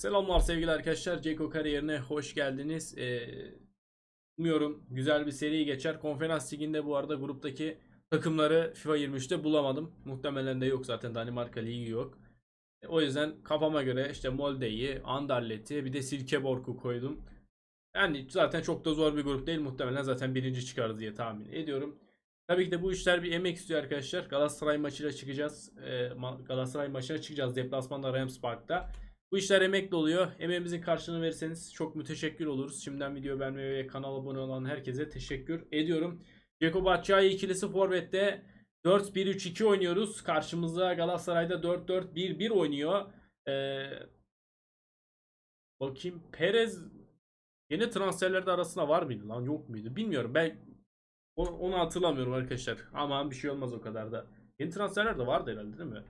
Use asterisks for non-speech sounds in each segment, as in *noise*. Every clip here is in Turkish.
Selamlar sevgili arkadaşlar. Ceko kariyerine hoş geldiniz. Ee, umuyorum güzel bir seri geçer. Konferans liginde bu arada gruptaki takımları FIFA 23'te bulamadım. Muhtemelen de yok zaten Danimarka ligi yok. E, o yüzden kafama göre işte Molde'yi, Anderlet'i bir de Silkeborg'u koydum. Yani zaten çok da zor bir grup değil. Muhtemelen zaten birinci çıkarız diye tahmin ediyorum. Tabii ki de bu işler bir emek istiyor arkadaşlar. Galatasaray maçıyla çıkacağız. Ee, Galatasaray maçına çıkacağız deplasmanda Rams Park'ta. Bu işler emekli oluyor. Emeğimizin karşılığını verirseniz çok müteşekkir oluruz. Şimdiden video beğenmeyi ve kanala abone olan herkese teşekkür ediyorum. Ceko Batshuayi ikilisi forvette 4-1-3-2 oynuyoruz. Karşımızda Galatasaray'da 4-4-1-1 oynuyor. Ee, bakayım Perez yeni transferlerde arasında var mıydı lan yok muydu bilmiyorum. Ben onu hatırlamıyorum arkadaşlar. Ama bir şey olmaz o kadar da. Yeni transferler de vardı herhalde değil mi?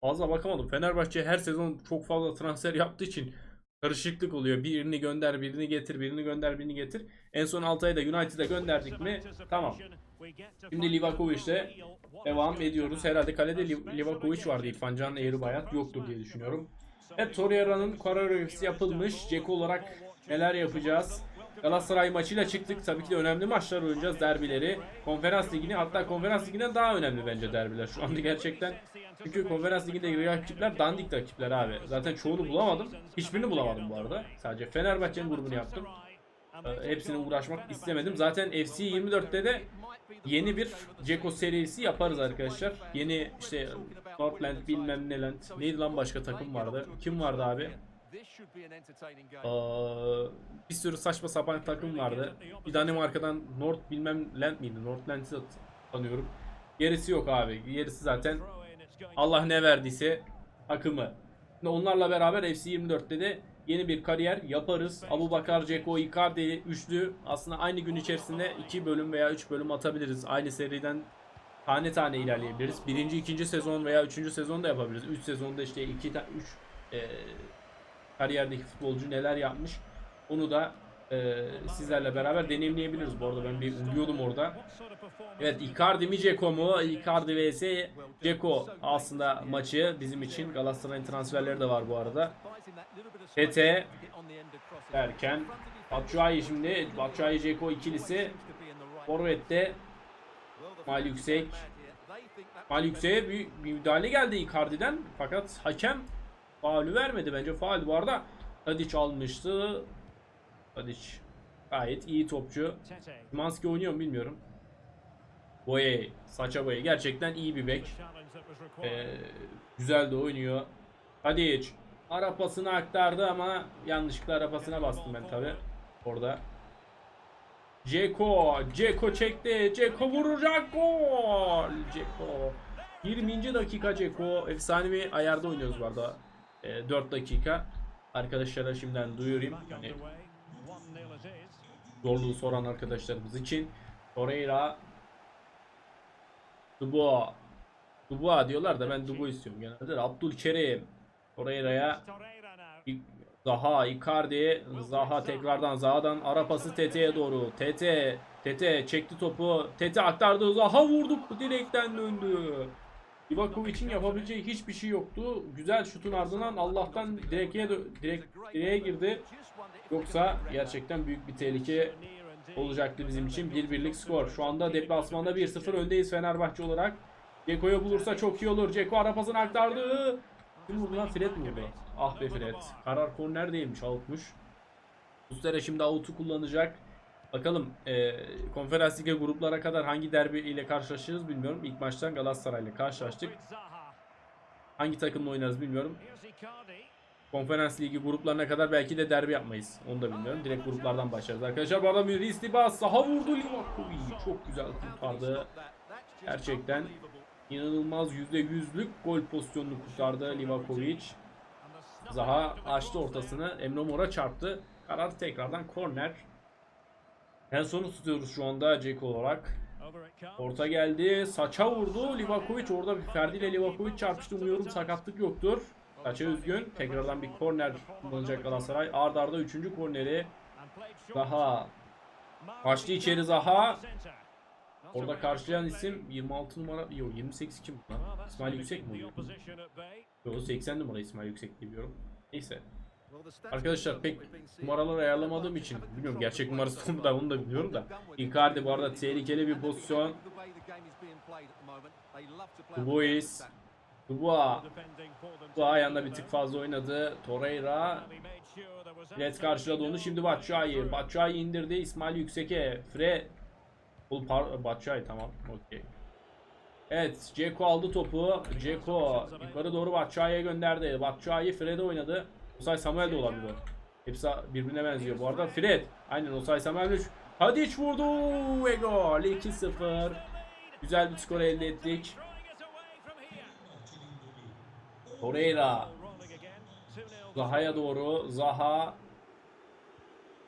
Fazla bakamadım. Fenerbahçe her sezon çok fazla transfer yaptığı için karışıklık oluyor. Birini gönder, birini getir, birini gönder, birini getir. En son Altay'ı da United'a gönderdik mi? Tamam. Şimdi Livakovic'le devam ediyoruz. Herhalde kalede Liv- Livakovic vardı. İrfan Can Eğri yoktur diye düşünüyorum. Evet Torreira'nın koreografisi yapılmış. Ceko olarak neler yapacağız? Galatasaray maçıyla çıktık. Tabii ki de önemli maçlar oynayacağız. Derbileri. Konferans ligini hatta konferans liginden daha önemli bence derbiler. Şu anda gerçekten. Çünkü konferans liginde rakipler dandik rakipler abi. Zaten çoğunu bulamadım. Hiçbirini bulamadım bu arada. Sadece Fenerbahçe'nin grubunu yaptım. Ee, hepsine uğraşmak istemedim. Zaten FC 24'te de yeni bir Ceko serisi yaparız arkadaşlar. Yeni işte Northland bilmem ne land. Neydi lan başka takım vardı? Kim vardı abi? Bir sürü saçma sapan takım vardı. Bir Danimarka'dan North bilmem land miydi? Northland'i tanıyorum. Gerisi yok abi. Gerisi zaten Allah ne verdiyse. Şimdi onlarla beraber FC 24'te de yeni bir kariyer yaparız. Abu Bakar, Ceko, Icardi üçlü aslında aynı gün içerisinde 2 bölüm veya 3 bölüm atabiliriz. Aynı seriden tane tane ilerleyebiliriz. Birinci, ikinci sezon veya üçüncü sezon da yapabiliriz. Üç sezonda işte iki, üç e, kariyerdeki futbolcu neler yapmış onu da e, sizlerle beraber deneyimleyebiliriz. Bu arada ben bir uyuyordum orada. Evet Icardi mi Ceko mu? Icardi vs Ceko aslında maçı bizim için. Galatasaray'ın transferleri de var bu arada. TT derken Batshuayi şimdi Batshuayi Ceko ikilisi Forvet'te mal yüksek mal yükseğe bir, bir müdahale geldi Icardi'den fakat hakem faulü vermedi bence faul bu arada Tadic almıştı Tadic gayet iyi topçu Manski oynuyor mu bilmiyorum Boye, Saça Boye gerçekten iyi bir bek. Ee, güzel de oynuyor. Tadic arapasını aktardı ama yanlışlıkla arapasına bastım ben tabi. Orada. Ceko, Ceko çekti. Ceko vuracak gol. Ceko. 20. dakika Ceko. Efsane bir ayarda oynuyoruz bu arada. Ee, 4 dakika. Arkadaşlara şimdiden duyurayım. Yani zorluğu soran arkadaşlarımız için. Torreira Dubois. Dubois diyorlar da ben Dubois istiyorum genelde. de. Abdülkerim. Torreira'ya Zaha, Icardi, Zaha tekrardan Zaha'dan ara pası TT'ye doğru. TT, TT çekti topu. TT aktardı. Zaha vurduk. Direkten döndü. Ivakovic'in yapabileceği hiçbir şey yoktu. Güzel şutun ardından Allah'tan direkeye dö- direk direğe girdi. Yoksa gerçekten büyük bir tehlike olacaktı bizim için. 1-1'lik skor. Şu anda deplasmanda 1-0 öndeyiz Fenerbahçe olarak. Ceko'yu bulursa çok iyi olur. Ceko arapasını aktardı. Kim vurdu lan? Fred mi vurdu? Ah be Fred. Karar korner değilmiş. Outmuş. Üstlere şimdi out'u kullanacak. Bakalım e, konferans ligi gruplara kadar hangi derbi ile karşılaşırız bilmiyorum. İlk maçtan Galatasaray ile karşılaştık. Hangi takımla oynarız bilmiyorum. Konferans ligi gruplarına kadar belki de derbi yapmayız. Onu da bilmiyorum. Direkt gruplardan başlarız. Arkadaşlar bu arada Müris Libas saha vurdu Livakovic. Çok güzel kurtardı. Gerçekten inanılmaz %100'lük gol pozisyonunu kurtardı Livakovic. Zaha açtı ortasını. Emre Mor'a çarptı. Karar tekrardan korner. En sonu tutuyoruz şu anda Ceko olarak. Orta geldi. Saça vurdu. Livakovic orada bir Ferdi ile Livakovic çarpıştı. Umuyorum sakatlık yoktur. Saça üzgün. Tekrardan bir korner kullanacak Galatasaray. Arda arda 3. korneri. Zaha. Açtı içeri Zaha. Orada karşılayan isim 26 numara. Yok 28 kim lan? İsmail Yüksek mi? Yok 80 numara İsmail Yüksek diye biliyorum. Neyse. Arkadaşlar pek numaralar ayarlamadığım için bilmiyorum gerçek numarası *laughs* da onu da biliyorum da Icardi bu arada tehlikeli bir pozisyon. Dubois Dubois Dubois ayağında bir tık fazla oynadı. Torreira Fred karşıladı onu. Şimdi Batshuayi. Batshuayi indirdi. İsmail Yüksek'e. Fred. Oğlum Batshuayi tamam. Okey. Evet. Ceko aldı topu. Ceko yukarı doğru Batshuayi'ye gönderdi. Batshuayi Fred'e oynadı. Osay Samuel de olabilir. Hepsi birbirine benziyor. Bu arada Fred. Aynen Osay Samuel. Hadiç vurdu ve gol. 2-0. Güzel bir skor elde ettik. Torreira. Zaha'ya doğru. Zaha.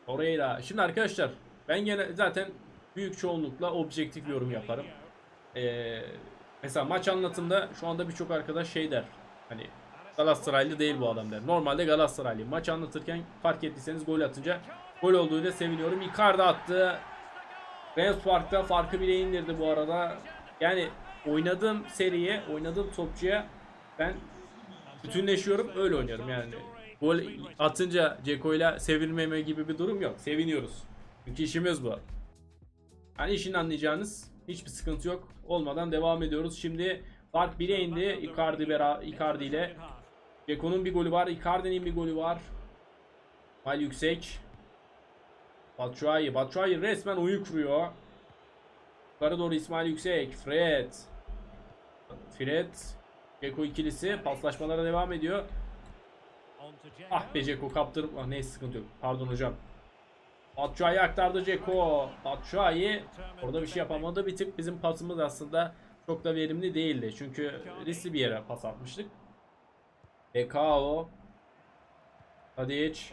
Torreira. Şimdi arkadaşlar ben gene zaten büyük çoğunlukla objektif yorum yaparım. Ee, mesela maç anlatımda şu anda birçok arkadaş şey der. Hani Galatasaraylı değil bu adam der. Normalde Galatasaraylı. Maç anlatırken fark ettiyseniz gol atınca gol olduğuyla seviniyorum. Icardi attı. Rams Park'ta farkı bile indirdi bu arada. Yani oynadığım seriye, oynadığım topçuya ben bütünleşiyorum öyle oynuyorum yani. Gol atınca Ceko ile sevinmeme gibi bir durum yok. Seviniyoruz. Çünkü işimiz bu. Yani işin anlayacağınız hiçbir sıkıntı yok. Olmadan devam ediyoruz. Şimdi fark 1'e indi. Icardi, Icardi ile. Ceko'nun bir golü var. Icardi'nin bir golü var. Mal yüksek. Batshuayi. Batshuayi resmen oyun kuruyor. Yukarı doğru İsmail Yüksek. Fred. Fred. Ceko ikilisi paslaşmalara devam ediyor. Ah be Ceko kaptır. Ah neyse sıkıntı yok. Pardon hocam. Batshuayi aktardı Ceko. Batshuayi orada bir şey yapamadı. Bir tık bizim pasımız aslında çok da verimli değildi. Çünkü riskli bir yere pas atmıştık. Bekao. Tadic.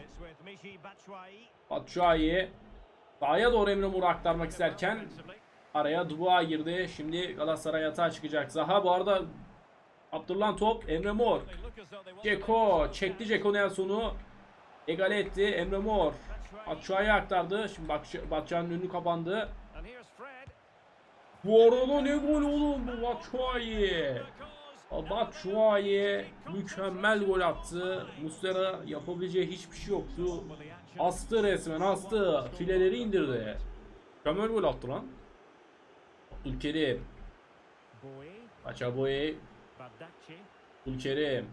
Batshuayi. Sahaya doğru Emre Mor'u aktarmak isterken araya Dubois girdi. Şimdi Galatasaray yatağa çıkacak. Zaha bu arada Abdullah top. Emre Mor. Ceko. Çekti Ceko Nelson'u. Egale etti. Emre Mor. Batshuayi'ye aktardı. Şimdi Batshuayi'nin önü kapandı. Bu arada ne gol oğlum bu Batshuayi. Batshuayi mükemmel gol attı. Muslera yapabileceği hiçbir şey yoktu. Astı resmen astı. Fileleri indirdi. Mükemmel gol attı lan. Abdülkerim. Paçaboy. Abdülkerim.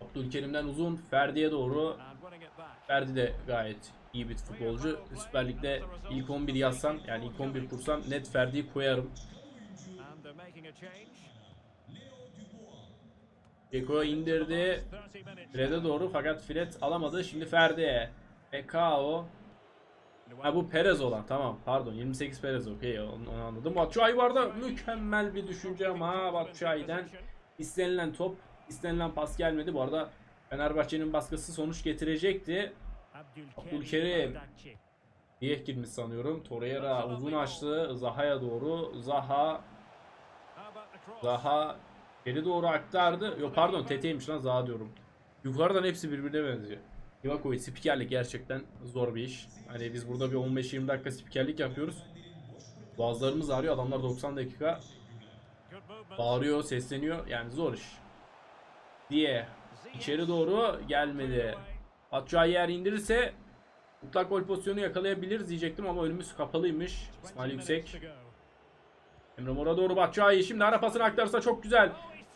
Abdülkerim'den uzun Ferdi'ye doğru. Ferdi de gayet iyi bir futbolcu. Süper Lig'de ilk 11 yazsam yani ilk 11 kursam net Ferdi'yi koyarım. Ceko indirdi. Fred'e doğru fakat Fred alamadı. Şimdi Ferdi. Bekao. Ha bu Perez olan tamam pardon 28 Perez okey onu, onu anladım. Batshuayi vardı mükemmel bir düşünce ama Batshuayi'den istenilen top istenilen pas gelmedi. Bu arada Fenerbahçe'nin baskısı sonuç getirecekti. Abdülkerim. Diyeh girmiş sanıyorum. Torreira uzun açtı. Zaha'ya doğru. Zaha. Zaha geri doğru aktardı. Yok pardon Tete'ymiş lan Zaha diyorum. Yukarıdan hepsi birbirine benziyor. Livakovic spikerlik gerçekten zor bir iş. Hani biz burada bir 15-20 dakika spikerlik yapıyoruz. Boğazlarımız ağrıyor. Adamlar 90 dakika bağırıyor, sesleniyor. Yani zor iş. Diye içeri doğru gelmedi. Batshuayi yer indirirse mutlak gol pozisyonu yakalayabiliriz diyecektim ama önümüz kapalıymış. İsmail Yüksek. Emre Mor'a doğru Batshuayi. Şimdi ara pasını aktarsa çok güzel.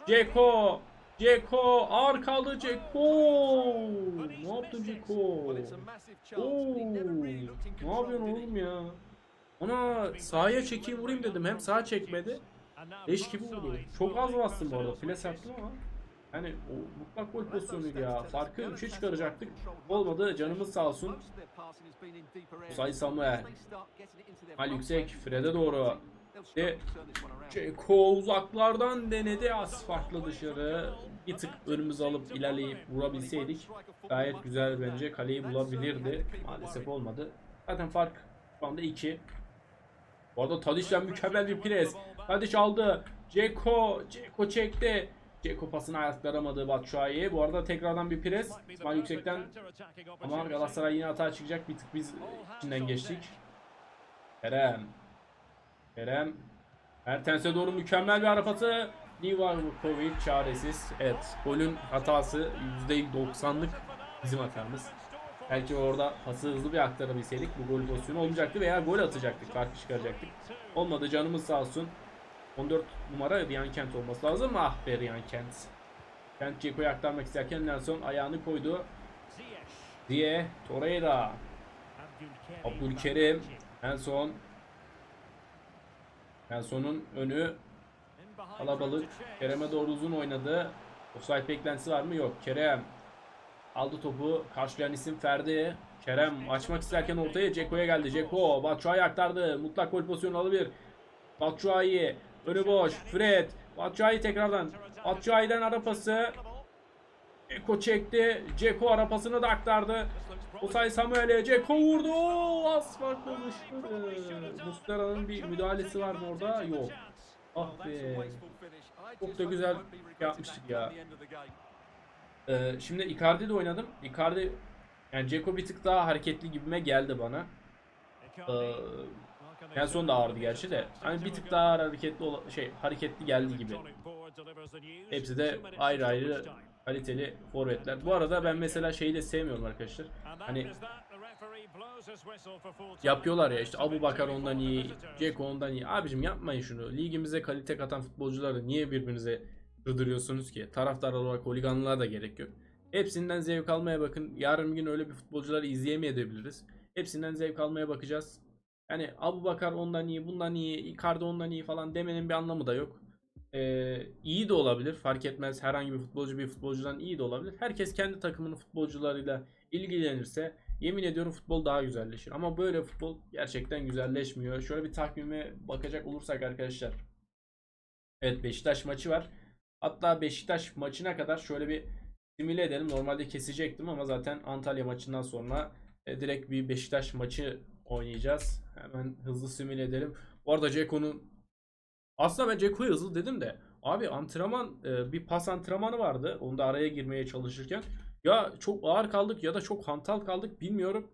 Ceko. Ceko. Arkalı Ceko. Ne yaptın Ceko? Oo. Ne yapıyorsun oğlum ya? Ona sahaya çekeyim vurayım dedim. Hem sağa çekmedi. Leş gibi vurdu. Çok az bastım bu arada. Fles yaptım ama. Hani o mutlak gol pozisyonuydu ya. Farkı 3'e çıkaracaktık. Olmadı. Canımız sağ olsun. Say Samuel. Hal yüksek. Fred'e doğru. Ve Ceko uzaklardan denedi. Az dışarı. Bir tık önümüzü alıp ilerleyip vurabilseydik gayet güzel bence kaleyi bulabilirdi. Maalesef olmadı. Zaten fark şu anda 2. Bu arada Tadic'den mükemmel bir pres. Tadic aldı. Ceko. Ceko çekti. Ceko pasını ayaklaramadı Batshuayi. Bu arada tekrardan bir pres. İsmail Yüksek'ten ama Galatasaray yine hata çıkacak. Bir tık biz içinden geçtik. Kerem. Kerem. Mertens'e doğru mükemmel bir ara pası. Livakovic çaresiz. Evet, golün hatası %90'lık bizim hatamız. Belki orada pası hızlı bir aktarabilseydik bu gol pozisyonu olmayacaktı veya gol atacaktık, farklı çıkaracaktık. Olmadı canımız sağ olsun. 14 numara Ryan Kent olması lazım. Ah be Ryan Kent. Kent Ceko'yu aktarmak isterken Nelson ayağını koydu. Diye Torreira. Abdülkerim. Nelson. Nelson'un önü kalabalık. Kerem'e doğru uzun oynadı. Offside beklentisi var mı? Yok. Kerem aldı topu. Karşılayan isim Ferdi. Kerem açmak isterken ortaya Ceko'ya geldi. Ceko Batshuayi aktardı. Mutlak gol pozisyonu alabilir. Batshuayi önü boş. Fred. Batshuayi tekrardan. Batshuayi'den ara pası. Ceko çekti. Ceko ara pasını da aktardı. Osay Samuel'e Ceko vurdu. Az dışarı. Muslera'nın bir müdahalesi var mı orada? Yok. Ah be. Çok da güzel yapmıştık ya. Ee, şimdi Icardi de oynadım. Icardi yani Ceko bir tık daha hareketli gibime geldi bana. Ee, Nelson da ağırdı gerçi de. Hani bir tık daha hareketli şey hareketli geldi gibi. Hepsi de ayrı ayrı kaliteli forvetler. Bu arada ben mesela şeyi de sevmiyorum arkadaşlar. Hani yapıyorlar ya işte Abu Bakar ondan iyi, Ceko ondan iyi. Abicim yapmayın şunu. Ligimize kalite katan futbolcuları niye birbirinize kırdırıyorsunuz ki? Taraftar olarak holiganlığa da gerek yok. Hepsinden zevk almaya bakın. Yarın gün öyle bir futbolcuları izleyemeyebiliriz. Hepsinden zevk almaya bakacağız. Yani Abu Bakar ondan iyi, bundan iyi, Icardi ondan iyi falan demenin bir anlamı da yok. Ee, iyi de olabilir. Fark etmez. Herhangi bir futbolcu bir futbolcudan iyi de olabilir. Herkes kendi takımının futbolcularıyla ilgilenirse yemin ediyorum futbol daha güzelleşir. Ama böyle futbol gerçekten güzelleşmiyor. Şöyle bir takvime bakacak olursak arkadaşlar. Evet Beşiktaş maçı var. Hatta Beşiktaş maçına kadar şöyle bir simüle edelim. Normalde kesecektim ama zaten Antalya maçından sonra e, direkt bir Beşiktaş maçı oynayacağız. Hemen hızlı simüle edelim. Bu arada Ceko'nun aslında ben Ceko'ya hızlı dedim de abi antrenman e, bir pas antrenmanı vardı. Onu da araya girmeye çalışırken ya çok ağır kaldık ya da çok hantal kaldık bilmiyorum.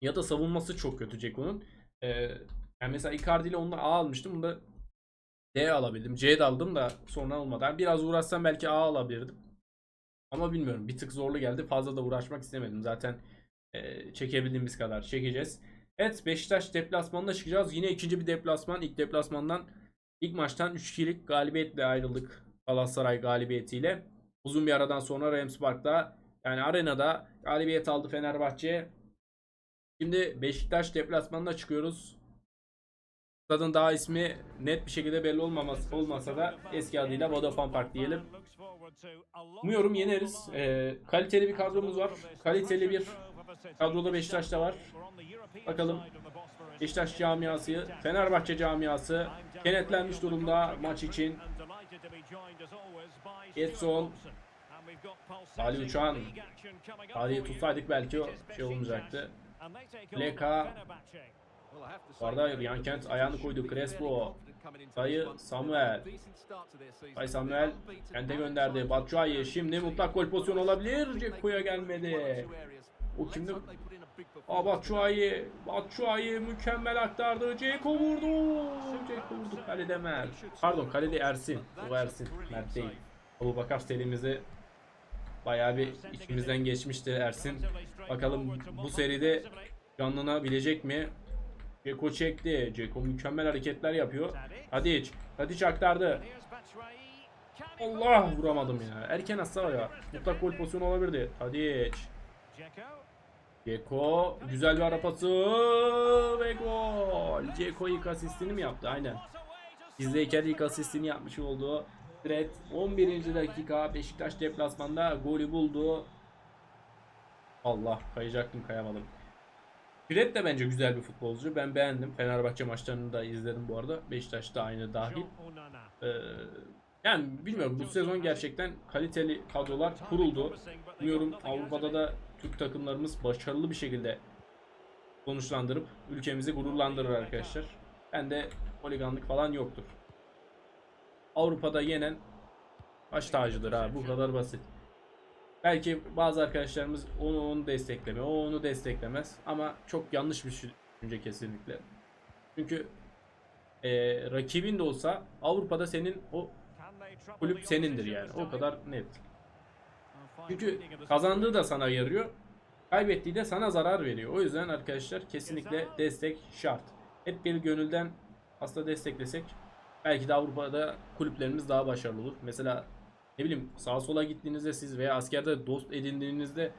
Ya da savunması çok kötü Ceko'nun. E, yani mesela Icardi ile onunla A almıştım. Bunda D alabildim. C de aldım da sonra olmadı. Yani biraz uğraşsam belki A alabilirdim. Ama bilmiyorum. Bir tık zorlu geldi. Fazla da uğraşmak istemedim. Zaten e, çekebildiğimiz kadar çekeceğiz. Evet Beşiktaş deplasmanına çıkacağız. Yine ikinci bir deplasman. İlk deplasmandan ilk maçtan 3-2'lik galibiyetle ayrıldık. Galatasaray galibiyetiyle. Uzun bir aradan sonra Rams Park'ta yani arenada galibiyet aldı Fenerbahçe. Şimdi Beşiktaş deplasmanına çıkıyoruz. Stadın daha ismi net bir şekilde belli olmaması olmasa da eski adıyla Vodafone Park diyelim. Umuyorum yeneriz. Ee, kaliteli bir kadromuz var. Kaliteli bir kadroda Beşiktaş'ta var. Bakalım Beşiktaş camiası, Fenerbahçe camiası kenetlenmiş durumda maç için. Getson, Ali Uçan, Ali'yi tutsaydık belki o şey olmayacaktı. Leka, bu arada Ryan Kent ayağını koydu. Crespo, Sayı Samuel. Sayı Samuel Kent'e gönderdi. Batshuayi şimdi mutlak gol pozisyonu olabilir. Ceko'ya gelmedi. O kimdi? Aa Batshuayi. Batshuayi mükemmel aktardı. Ceko vurdu. Ceko vurdu. Kalede Mert. Pardon kalede Ersin. O Ersin. Mert değil. Abu Bakar serimizi bayağı bir içimizden geçmişti Ersin. Bakalım bu seride canlanabilecek mi? Ceko çekti. Ceko mükemmel hareketler yapıyor. Tadic. Tadic aktardı. Allah vuramadım ya. Erken atsa ya. Mutlak gol pozisyonu olabilirdi. Tadic. Ceko güzel bir ara pası ve gol. Ceko ilk asistini mi yaptı? Aynen. Bizdeyken ilk asistini yapmış oldu. Fred 11. dakika Beşiktaş deplasmanda golü buldu. Allah kayacaktım kayamadım. Fred de bence güzel bir futbolcu. Ben beğendim. Fenerbahçe maçlarını da izledim bu arada. Beşiktaş da aynı dahil. Ee, yani bilmiyorum bu sezon gerçekten kaliteli kadrolar kuruldu. Umuyorum Avrupa'da da Türk takımlarımız başarılı bir şekilde sonuçlandırıp ülkemizi gururlandırır arkadaşlar. Ben de holiganlık falan yoktur. Avrupa'da yenen baş tacıdır ha bu kadar basit. Belki bazı arkadaşlarımız onu onu destekleme, o onu desteklemez ama çok yanlış bir düşünce kesinlikle. Çünkü e, rakibin de olsa Avrupa'da senin o kulüp senindir yani. O kadar net. Çünkü kazandığı da sana yarıyor. Kaybettiği de sana zarar veriyor. O yüzden arkadaşlar kesinlikle destek şart. Hep bir gönülden aslında desteklesek belki de Avrupa'da kulüplerimiz daha başarılı olur. Mesela ne bileyim sağa sola gittiğinizde siz veya askerde dost edindiğinizde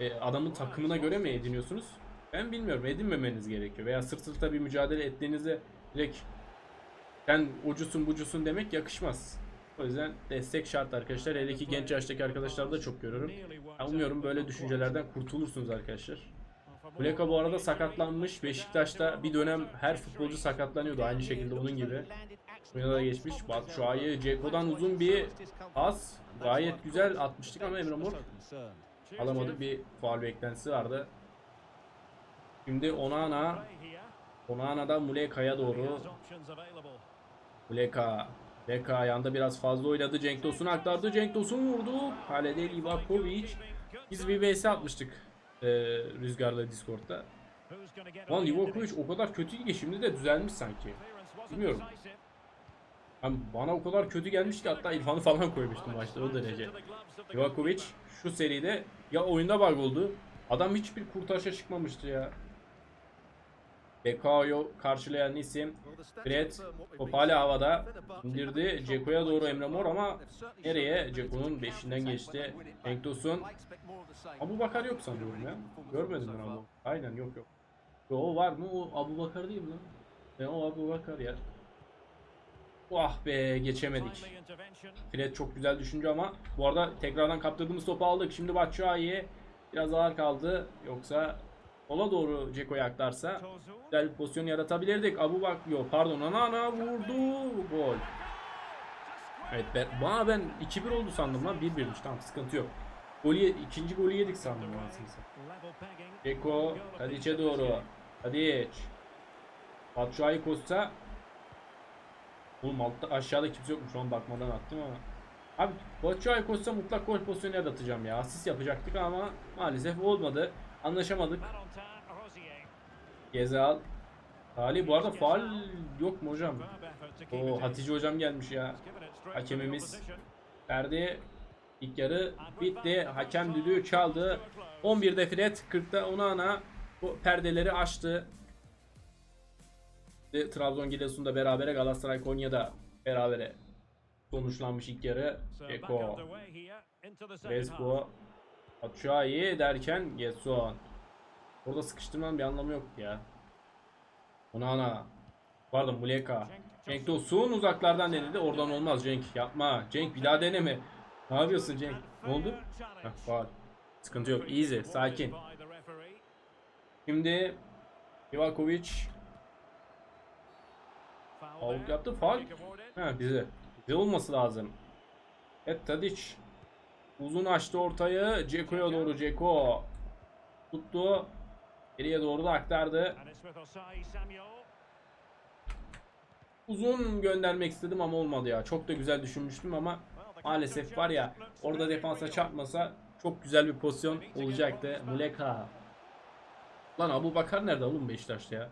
e, adamın takımına göre mi ediniyorsunuz? Ben bilmiyorum. Edinmemeniz gerekiyor. Veya sırt sırta bir mücadele ettiğinizde direkt sen ucusun bucusun demek yakışmaz. O yüzden destek şart arkadaşlar. Hele ki genç yaştaki arkadaşlar da çok görüyorum. Ya umuyorum böyle düşüncelerden kurtulursunuz arkadaşlar. Muleka bu arada sakatlanmış. Beşiktaş'ta bir dönem her futbolcu sakatlanıyordu aynı şekilde onun gibi. Oyuna da geçmiş. Ayı Ceko'dan uzun bir pas. Gayet güzel atmıştık ama Emre Mor alamadı. Bir faul beklentisi vardı. Şimdi Onana Onana'dan Muleka'ya doğru. Muleka Muleka ayağında biraz fazla oynadı. Cenk Tosun aktardı. Cenk Tosun vurdu. Kalede Livakovic. Biz bir vs atmıştık. Ee, Rüzgar'la Discord'da. Lan Livakovic o kadar kötü ki şimdi de düzelmiş sanki. Bilmiyorum. Yani bana o kadar kötü gelmiş ki hatta İrfan'ı falan koymuştum maçta o derece. Livakovic şu seride ya oyunda bug oldu. Adam hiçbir kurtarışa çıkmamıştı ya. Bekao'yu karşılayan isim Fred top havada indirdi. Ceko'ya doğru Emre Mor ama nereye? Ceko'nun beşinden geçti. Cenk. Abu Bakar yok sanıyorum ya. Görmedim ben Abu. Aynen yok yok. Yo var mı? O Abu Bakar değil mi lan? E, o Abu Bakar ya. Ah be geçemedik. Fred çok güzel düşünce ama bu arada tekrardan kaptırdığımız topu aldık. Şimdi Batshuayi biraz ağır kaldı. Yoksa sola doğru Ceko'ya aktarsa güzel bir pozisyon yaratabilirdik. Abu Bak yok pardon Anana vurdu. Gol. Evet ben, bana ben 2-1 oldu sandım lan 1-1'miş tamam sıkıntı yok. Golü, ikinci golü yedik sandım satayım. Ceko Tadic'e doğru. Tadic. Batshuayi koşsa Oğlum altta aşağıda kimse yokmuş şu an bakmadan attım ama. Abi Batshuayi koşsa mutlak gol pozisyonu yaratacağım ya. Asist yapacaktık ama maalesef olmadı. Anlaşamadık. Gezal. Salih bu arada faal yok mu hocam? O Hatice hocam gelmiş ya. Hakemimiz. Ferdi ilk yarı bitti. Hakem düdüğü çaldı. 11'de Fred, 40'da Onana bu perdeleri açtı. Trabzon Giresun'da berabere Galatasaray Konya'da berabere sonuçlanmış ilk yarı. Eko, Crespo, Batshuayi derken Getson. Orada sıkıştırmanın bir anlamı yok ya. Onana. Pardon Muleka. Cenk Tosun uzaklardan denedi. Oradan olmaz Cenk. Yapma. Cenk bir daha deneme. Ne yapıyorsun Cenk? Ne oldu? Heh, var. Sıkıntı yok. Easy. Sakin. Şimdi Ivakovic Out yaptı. Faul. Ha bize. Bize olması lazım. Evet Tadic. Uzun açtı ortayı. Ceko'ya doğru Ceko. Tuttu. Geriye doğru da aktardı. Uzun göndermek istedim ama olmadı ya. Çok da güzel düşünmüştüm ama maalesef var ya orada defansa çarpmasa çok güzel bir pozisyon olacaktı. Muleka. Lan Abu Bakar nerede oğlum Beşiktaş'ta ya?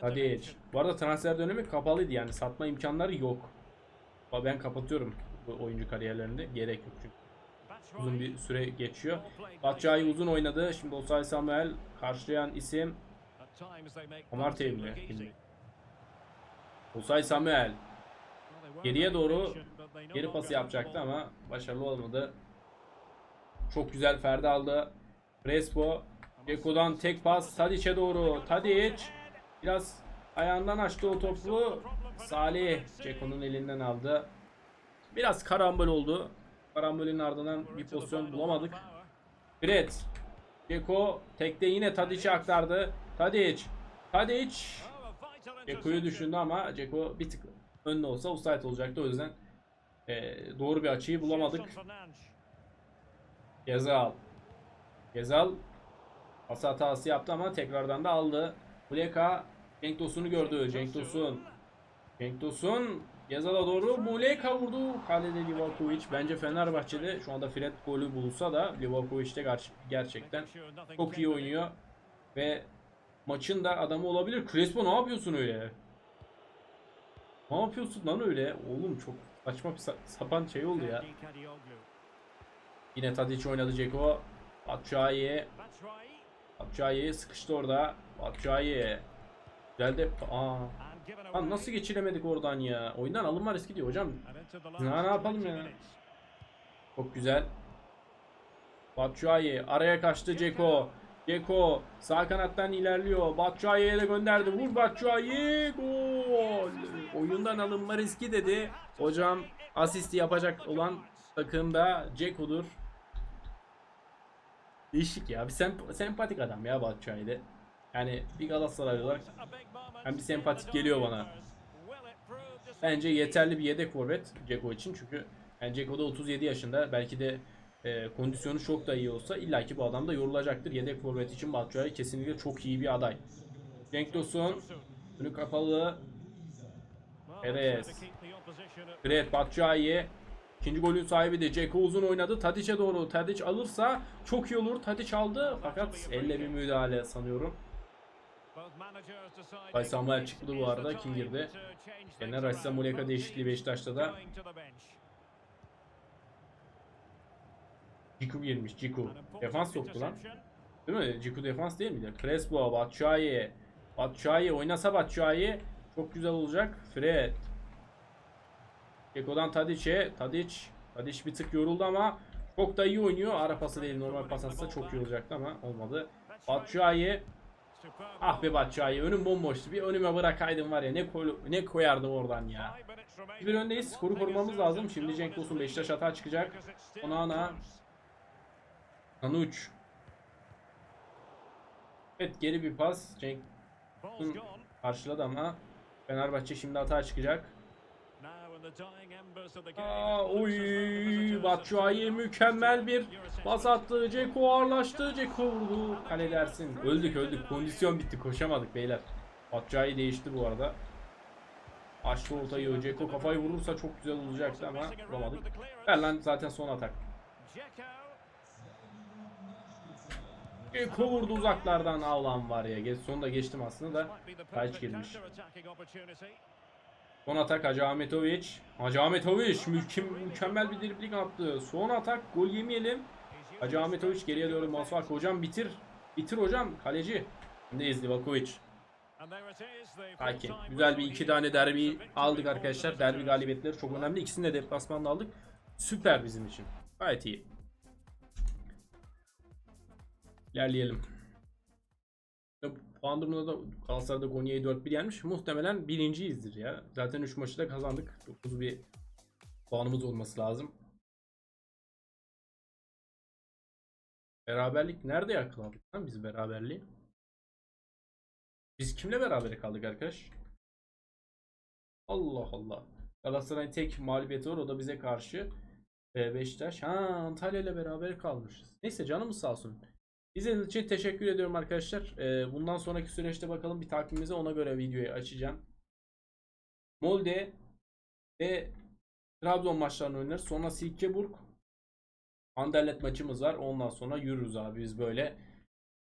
Hadi. Bu arada transfer dönemi kapalıydı yani satma imkanları yok. Ama Ben kapatıyorum bu oyuncu kariyerlerinde. Gerek yok çünkü. Uzun bir süre geçiyor. Batshuayi uzun oynadı. Şimdi Osay Samuel karşılayan isim Amartey mi? Osay Samuel geriye doğru geri pası yapacaktı ama başarılı olmadı. Çok güzel Ferdi aldı. Crespo Ceko'dan tek pas Tadic'e doğru. Tadic biraz ayağından açtı o topu. Salih Ceko'nun elinden aldı. Biraz karambol oldu. Karambolün ardından bir pozisyon bulamadık. Fred. Ceko tekte yine Tadic'e aktardı. Tadic. Tadic. Ceko'yu düşündü ama Ceko bir tık önde olsa offside olacaktı. O yüzden eee, doğru bir açıyı bulamadık. Gezal. Gezal pas hatası yaptı ama tekrardan da aldı. Muleka Cenk Tosun'u gördü. Cenk Tosun. Cenk Tosun Gezal'a doğru Muleka vurdu. Kalede Livakovic. Bence Fenerbahçe'de şu anda Fred golü bulsa da Livakovic de ger- gerçekten çok iyi oynuyor. Ve maçın da adamı olabilir. Crespo ne yapıyorsun öyle? Ne yapıyorsun lan öyle? Oğlum çok saçma bir sa- sapan şey oldu ya. Yine Tadic oynadı Ceko. Batshuayi. Batshuayi sıkıştı orada. Batshuayi. Güzel de... Aa. Lan nasıl geçiremedik oradan ya? Oyundan alınma riski diyor hocam. Ne- ne yapalım ya? Çok güzel. Batshuayi araya kaçtı Ceko. Ceko sağ kanattan ilerliyor. Batshuayi'ye de gönderdi. Vur Batshuayi. Gol. Oyundan alınma riski dedi. Hocam asisti yapacak olan takım da Ceko'dur. Değişik ya. Bir semp- sempatik adam ya Batshuayi'de. Yani bir Galatasaraylı olarak hem bir sempatik geliyor bana. Bence yeterli bir yedek forvet Ceko için çünkü yani Ceko da 37 yaşında belki de e, kondisyonu çok da iyi olsa illaki bu adam da yorulacaktır. Yedek forvet için Batshuayi kesinlikle çok iyi bir aday. Cenk Tosun önü kapalı. Perez. Fred Batshuayi ikinci golün sahibi de Ceko uzun oynadı. Tadic'e doğru. Tadic alırsa çok iyi olur. Tadic aldı fakat elle bir müdahale sanıyorum. Bay Samuel çıktı bu arada. Kim girdi? Gene Raşsa Muleka değişikliği Beşiktaş'ta da. Ciku girmiş. Ciku. Defans yoktu lan. Değil mi? Ciku defans değil miydi? Crespo, Batshuayi. Batshuayi oynasa Batshuayi çok güzel olacak. Fred. Ceko'dan Tadic'e. Tadic. Tadic bir tık yoruldu ama çok da iyi oynuyor. Ara pası değil normal pas atsa çok iyi olacaktı ama olmadı. Batshuayi. Ah be Batshuayi önüm bomboştu. Bir önüme bırakaydım var ya ne, koy, ne koyardım oradan ya. Bir öndeyiz. Skoru korumamız lazım. Şimdi Cenk Tosun Beşiktaş hata çıkacak. Onana. Nanuç. Evet geri bir pas. Cenk karşıladı ama Fenerbahçe şimdi hata çıkacak. Aa, oy Batshuayi mükemmel bir pas attı. Ceko ağırlaştı. Ceko vurdu. Kale dersin. Öldük öldük. Kondisyon bitti. Koşamadık beyler. Batshuayi değişti bu arada. Açtı ortayı. Ceko kafayı vurursa çok güzel olacaktı ama vuramadık. Ver lan zaten son atak. Ceko vurdu uzaklardan. Ağlan var ya. Geç, sonunda geçtim aslında da. Felç girmiş. Son atak Hacı Ahmetoviç. Hacı mükemmel, bir dribling attı. Son atak gol yemeyelim. Hacı geriye doğru Masuak. Hocam bitir. Bitir hocam. Kaleci. Öndeyiz Livakovic. Sakin. Güzel bir iki tane derbi aldık arkadaşlar. Derbi galibiyetleri çok önemli. İkisini de deplasmanda aldık. Süper bizim için. Gayet iyi. İlerleyelim. Puan durumunda da Galatasaray'da Konya'yı 4-1 yenmiş. Muhtemelen birinciyizdir ya. Zaten 3 maçı da kazandık. 9 bir puanımız olması lazım. Beraberlik nerede yakaladık lan biz beraberliği? Biz kimle berabere kaldık arkadaş? Allah Allah. Galatasaray'ın tek mağlubiyeti var o da bize karşı. Ee, Beşiktaş. Ha Antalya ile beraber kalmışız. Neyse canımız sağ olsun. İzlediğiniz için teşekkür ediyorum arkadaşlar. Ee, bundan sonraki süreçte bakalım bir takvimimize ona göre videoyu açacağım. Molde ve Trabzon maçlarını oynarız. Sonra Silkeburg Anderlet maçımız var. Ondan sonra yürürüz abi biz böyle.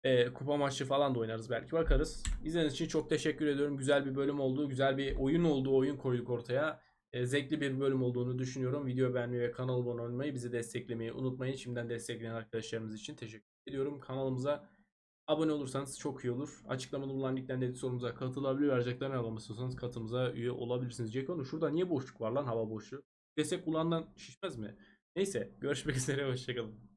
Ee, kupa maçı falan da oynarız belki bakarız. İzlediğiniz için çok teşekkür ediyorum. Güzel bir bölüm oldu. Güzel bir oyun oldu. Oyun koyduk ortaya. Ee, zevkli bir bölüm olduğunu düşünüyorum. Video beğenmeyi ve kanal abone olmayı, bizi desteklemeyi unutmayın. Şimdiden destekleyen arkadaşlarımız için teşekkür ediyorum. Kanalımıza abone olursanız çok iyi olur. Açıklamada bulunan linkten de sorumuza katılabilir. Vereceklerini almak istiyorsanız katımıza üye olabilirsiniz. Cekonu şurada niye boşluk var lan hava boşluğu? Destek kulağından şişmez mi? Neyse görüşmek *laughs* üzere hoşçakalın.